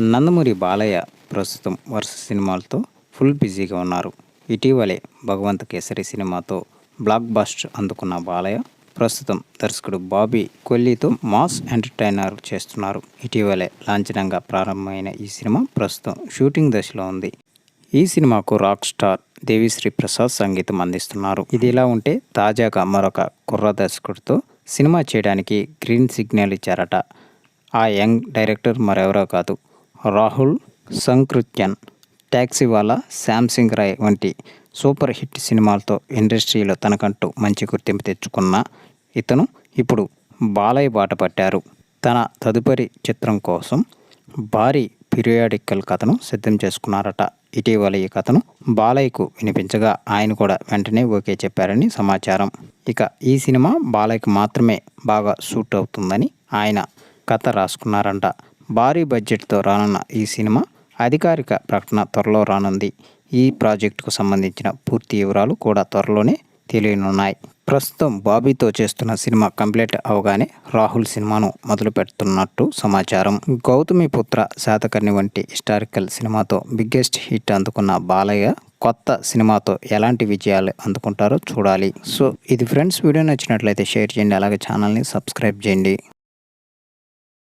నందమూరి బాలయ్య ప్రస్తుతం వరుస సినిమాలతో ఫుల్ బిజీగా ఉన్నారు. ఇటీవలే భగవంత్ కేసరి సినిమాతో బ్లాక్ బస్టర్ అందుకున్న బాలయ్య ప్రస్తుతం దర్శకుడు బాబీ కొల్లీతో మాస్ ఎంటర్టైనర్ చేస్తున్నారు. ఇటీవలే లాంఛనంగా ప్రారంభమైన ఈ సినిమా ప్రస్తుతం షూటింగ్ దశలో ఉంది. ఈ సినిమాకు రాక్ స్టార్ దేవిశ్రీ ప్రసాద్ సంగీతం అందిస్తున్నారు. ఇది ఇలా ఉంటే తాజాగా మరొక కుర్ర దర్శకుడితో సినిమా చేయడానికి గ్రీన్ సిగ్నల్ ఇచ్చారట. ఆ యంగ్ డైరెక్టర్ మరెవరో కాదు. రాహుల్ సంకృత్యన్ ట్యాక్సీవాలా శామ్సింగ్ రాయ్ వంటి సూపర్ హిట్ సినిమాలతో ఇండస్ట్రీలో తనకంటూ మంచి గుర్తింపు తెచ్చుకున్న ఇతను ఇప్పుడు బాలయ్య బాట పట్టారు. తన తదుపరి చిత్రం కోసం భారీ పీరియాడికల్ కథను సిద్ధం చేసుకున్నారట. ఇటీవల ఈ కథను బాలయ్యకు వినిపించగా ఆయన కూడా వెంటనే ఓకే చెప్పారని సమాచారం. ఇక ఈ సినిమా బాలయ్యకు మాత్రమే బాగా సూట్ అవుతుందని ఆయన కథ రాసుకున్నారంట. భారీ బడ్జెట్తో రానున్న ఈ సినిమా అధికారిక ప్రకటన త్వరలో రానుంది. ఈ ప్రాజెక్టుకు సంబంధించిన పూర్తి వివరాలు కూడా త్వరలోనే తెలియనున్నాయి. ప్రస్తుతం బాబీతో చేస్తున్న సినిమా కంప్లీట్ అవగానే రాహుల్ సినిమాను మొదలు పెడుతున్నట్టు సమాచారం. గౌతమి పుత్ర శాతకర్ణి వంటి హిస్టారికల్ సినిమాతో బిగ్గెస్ట్ హిట్ అందుకున్న బాలయ్య కొత్త సినిమాతో ఎలాంటి విజయాలు అందుకుంటారో చూడాలి. సో ఇది ఫ్రెండ్స్ వీడియో నచ్చినట్లయితే షేర్ చేయండి. అలాగే ఛానల్ని సబ్స్క్రైబ్ చేయండి.